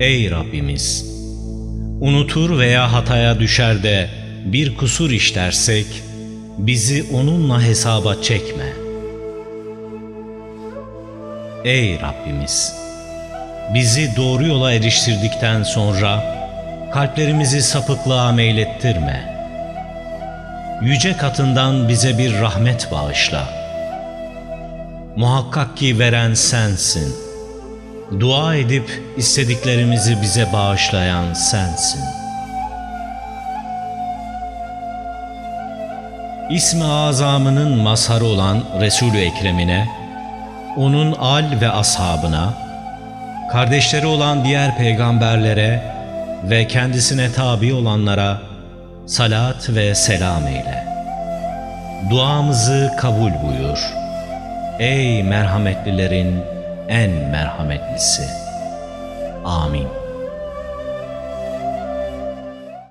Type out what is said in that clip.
Ey Rabbimiz! Unutur veya hataya düşer de bir kusur işlersek, bizi onunla hesaba çekme. Ey Rabbimiz! Bizi doğru yola eriştirdikten sonra kalplerimizi sapıklığa meylettirme. Yüce katından bize bir rahmet bağışla. Muhakkak ki veren sensin. Dua edip istediklerimizi bize bağışlayan sensin. İsmi azamının mazharı olan Resul-ü Ekrem'ine, onun al ve ashabına, kardeşleri olan diğer peygamberlere ve kendisine tabi olanlara salat ve selam eyle. Duamızı kabul buyur. Ey merhametlilerin en merhametlisi. Amin.